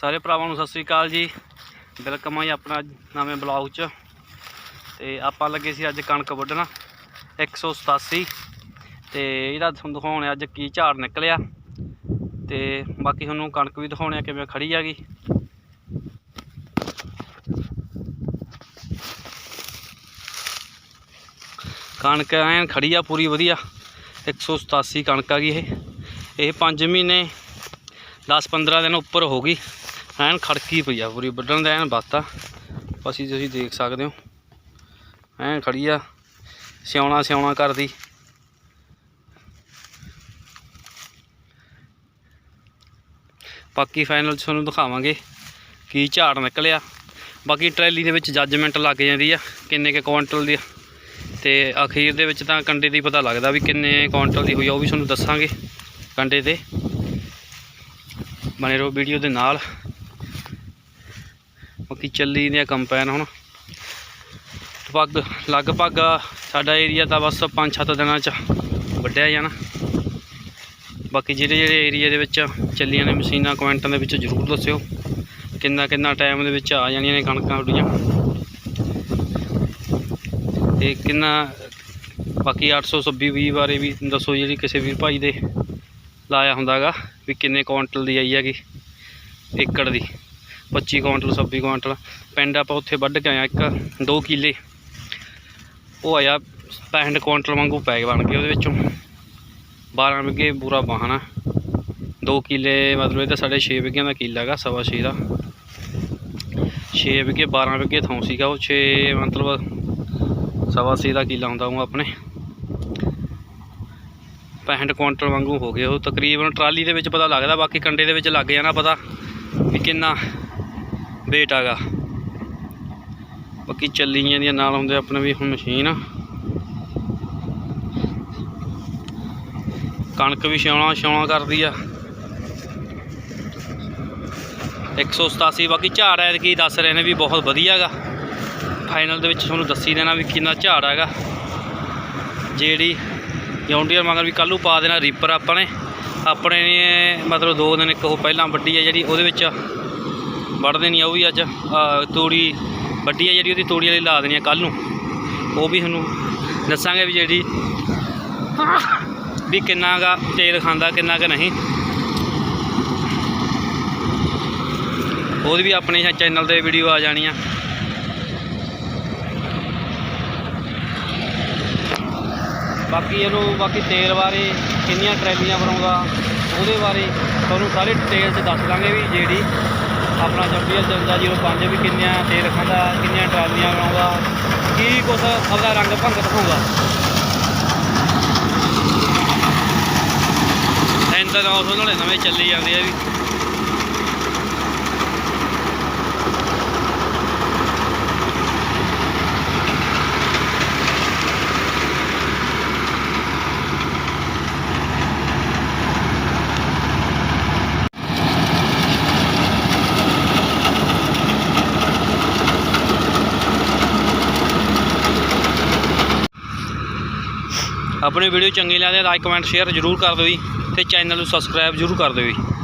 ਸਾਰੇ ਭਰਾਵਾਂ ਨੂੰ ਸਤਿ ਸ੍ਰੀ ਅਕਾਲ ਜੀ। ਵੈਲਕਮ ਆ ਜੀ ਆਪਣਾ ਨਵੇਂ ਬਲੌਗ 'ਚ। ਤੇ ਆਪਾਂ ਲੱਗੇ ਸੀ ਅੱਜ ਕਣਕ ਵੱਢਣਾ 187 ਤੇ ਇਹਦਾ ਤੁਹਾਨੂੰ ਦਿਖਾਉਣੇ ਅੱਜ ਕੀ ਝਾੜ ਨਿਕਲਿਆ। ਤੇ ਬਾਕੀ ਤੁਹਾਨੂੰ ਕਣਕ ਵੀ ਦਿਖਾਉਣੇ ਆ ਕਿਵੇਂ ਖੜੀ ਹੈਗੀ ਕਣਕ ਐਨ ਖੜੀ ਆ, ਪੂਰੀ ਵਧੀਆ। 187 ਕਣਕ ਆ ਗਈ ਇਹ। ਇਹ 5 ਮਹੀਨੇ 10-15 ਦਿਨ ਉੱਪਰ ਹੋ ਗਈ। ਐਨ ਖੜਕੀ ਪਈ ਆ ਪੂਰੀ, ਵੱਢਣ ਦਾ ਐਨ ਬਾਤਾ ਅਸੀਂ ਤੁਸੀਂ ਦੇਖ ਸਕਦੇ ਹੋ। ਐਨ ਖੜੀ ਆ ਸਿਆਉਣਾ ਸਿਆਉਣਾ ਕਰਦੀ। ਬਾਕੀ ਫਾਈਨਲ ਤੁਹਾਨੂੰ ਦਿਖਾਵਾਂਗੇ ਕੀ ਝਾੜ ਨਿਕਲਿਆ। ਬਾਕੀ ਟਰੈਲੀ ਦੇ ਵਿੱਚ ਜੱਜਮੈਂਟ ਲੱਗ ਜਾਂਦੀ ਆ, ਕਿੰਨੇ ਕੁ ਕੁਆਂਟਲ ਦੀ ਆ। ਤੇ ਅਖੀਰ ਦੇ ਵਿੱਚ ਤਾਂ ਕੰਡੇ ਦੀ ਪਤਾ ਲੱਗਦਾ ਵੀ ਕਿੰਨੇ ਕੁਆਂਟਲ ਦੀ ਹੋਈ ਆ, ਉਹ ਵੀ ਤੁਹਾਨੂੰ ਦੱਸਾਂਗੇ ਕੰਡੇ ਤੇ। ਬਣੇ ਰਹੋ ਵੀਡੀਓ ਦੇ ਨਾਲ। ਬਾਕੀ ਚੱਲੀ ਦੀਆਂ ਕੰਪੈਨ ਹੁਣ। ਲਗਭਗ ਲਗਭਗ ਸਾਡਾ ਏਰੀਆ ਤਾਂ ਬਸ 5-7 ਦਿਨਾਂ ਚ ਵੱਢਿਆ ਜਾਣਾ। ਬਾਕੀ ਜਿਹੜੇ ਜਿਹੜੇ ਏਰੀਆ ਦੇ ਵਿੱਚ ਚੱਲੀਆਂ ਨੇ ਮਸ਼ੀਨਾਂ ਕੁਆਂਟਾਂ ਦੇ ਵਿੱਚ ਜ਼ਰੂਰ ਦੱਸਿਓ। ਕਿੰਨਾ ਕਿੰਨਾ ਟਾਈਮ ਦੇ ਵਿੱਚ ਆ ਜਾਣੀਆਂ ਨੇ ਕਣਕਾਂ ਤੁਹਾਡੀਆਂ ਤੇ ਕਿੰਨਾ, ਬਾਕੀ 826 ਵੀਹ ਬਾਰੇ ਵੀ ਦੱਸੋ ਜਿਹੜੀ ਕਿਸੇ ਵੀਰ ਭਾਈ ਦੇ ਲਾਇਆ ਹੁੰਦਾਗਾ, ਵੀ ਕਿੰਨੇ ਕੁਆਂਟਲ ਦੀ ਆਈ ਹੈਗੀ, ਏਕੜ ਦੀ। 25 ਕੁਆਂਟਲ 26 ਕੁਇੰਟਲ ਪਿੰਡ ਆਪਾਂ ਉੱਥੇ ਵੱਢ ਕੇ ਆਇਆ ਇੱਕ 2 ਕਿੱਲੇ। ਉਹ ਆਇਆ 65 ਕੁਆਂਟਲ ਵਾਂਗੂ ਪੈ ਬਣ ਗਏ ਉਹਦੇ ਵਿੱਚੋਂ। 12 ਵਿਗੇ ਪੂਰਾ ਬਾਹਣਾ 2 ਕਿੱਲੇ, ਮਤਲਬ ਇਹਦਾ ਸਾਡੇ 6 ਵਿਗਿਆਂ ਦਾ ਕਿੱਲਾ ਹੈਗਾ, ਸਵਾ 6 ਦਾ। 6 ਵਿਗੇ 12 ਵਿਗੇ ਥਾਂ ਸੀਗਾ ਉਹ 6 ਮਤਲਬ ਸਵਾ 6 ਦਾ ਕਿੱਲਾ ਹੁੰਦਾ ਉਹ ਆਪਣੇ। 65 ਕੁਆਂਟਲ ਵਾਂਗੂ ਹੋ ਗਏ ਉਹ। ਤਕਰੀਬਨ ਟਰਾਲੀ ਦੇ ਵਿੱਚ ਪਤਾ ਲੱਗਦਾ, ਬਾਕੀ ਕੰਡੇ ਦੇ ਵਿੱਚ ਲੱਗ ਜਾਣਾ ਪਤਾ ਵੀ ਕਿੰਨਾ weight ਹੈਗਾ ਬਾਕੀ ਚੱਲੀ ਜਾਂਦੀਆਂ ਨਾਲ ਹੁੰਦੇ ਆਪਣੇ ਵੀ ਹੁਣ ਮਸ਼ੀਨ ਕਣਕ ਵੀ ਛਾਉਣਾ ਛਾਉਣਾ ਕਰਦੀ ਆ। 187 ਬਾਕੀ ਝਾੜ ਐ ਕੀ ਦੱਸ ਰਹੇ ਨੇ ਵੀ ਬਹੁਤ ਵਧੀਆ ਹੈਗਾ ਫਾਈਨਲ ਦੇ ਵਿੱਚ ਤੁਹਾਨੂੰ ਦੱਸੀ ਦੇਣਾ ਵੀ ਕਿੰਨਾ ਝਾੜ ਹੈਗਾ। ਜਿਹੜੀ ਜੌਂਡੀਅਰ ਮਗਰ ਵੀ ਕੱਲ੍ਹ ਪਾ ਦੇਣਾ ਰੀਪਰ ਆਪਾਂ ਨੇ ਆਪਣੇ ਨੇ ਮਤਲਬ ਦੋ ਦਿਨ ਇੱਕ ਉਹ ਪਹਿਲਾਂ ਵੱਡੀ ਆ ਜਿਹੜੀ, ਉਹਦੇ ਵਿੱਚ ਵੱਢ ਦੇਣੀ ਆ, ਉਹ ਵੀ ਅੱਜ ਤੂੜੀ ਵੱਡੀ ਆ ਜਿਹੜੀ ਉਹਦੀ ਤੂੜੀ ਵਾਲੀ ਲਾ ਦੇਣੀ ਆ ਕੱਲ੍ਹ ਨੂੰ। ਉਹ ਵੀ ਤੁਹਾਨੂੰ ਦੱਸਾਂਗੇ ਵੀ ਜਿਹੜੀ ਵੀ ਕਿੰਨਾ ਗਾ ਤੇਲ ਖਾਂਦਾ, ਕਿੰਨਾ ਕੁ ਨਹੀਂ। ਉਹਦੀ ਵੀ ਆਪਣੇ ਚੈਨਲ ਤੇ ਵੀਡੀਓ ਆ ਜਾਣੀ ਆ। ਬਾਕੀ ਇਹਨੂੰ, ਬਾਕੀ ਤੇਲ ਬਾਰੇ ਕਿੰਨੀਆਂ ਟਰੈਲੀਆਂ ਬਣਾਉਂਦਾ, ਉਹਦੇ ਬਾਰੇ ਤੁਹਾਨੂੰ ਸਾਰੇ ਡਿਟੇਲ 'ਚ ਦੱਸ ਦਾਂਗੇ ਵੀ ਜਿਹੜੀ ਆਪਣਾ ਜੰਬੀਅਲ ਚੱਲਦਾ 05 ਵੀ ਕਿੰਨੀਆਂ ਤੇਲ ਖਾਂਦਾ, ਕਿੰਨੀਆਂ ਟਰਾਲੀਆਂ ਬਣਾਉਂਦਾ ਕੀ ਕੁਛ ਆਪਦਾ ਰੰਗ ਭੰਗ ਦਿਖਾਉਂਦਾ। ਇੰਦਰ ਉਸ ਨਾਲੇ ਨਵੇਂ ਚੱਲੀ ਜਾਂਦੇ ਆ ਵੀ। ਆਪਣੀ ਵੀਡੀਓ ਚੰਗੀ ਲੱਗਦੀ ਹੈ ਲਾਈਕ ਕਮੈਂਟ ਸ਼ੇਅਰ ਜ਼ਰੂਰ ਕਰ ਦਿਓ ਜੀ ਤੇ ਚੈਨਲ ਨੂੰ ਸਬਸਕ੍ਰਾਈਬ ਜ਼ਰੂਰ ਕਰ ਦਿਓ ਜੀ।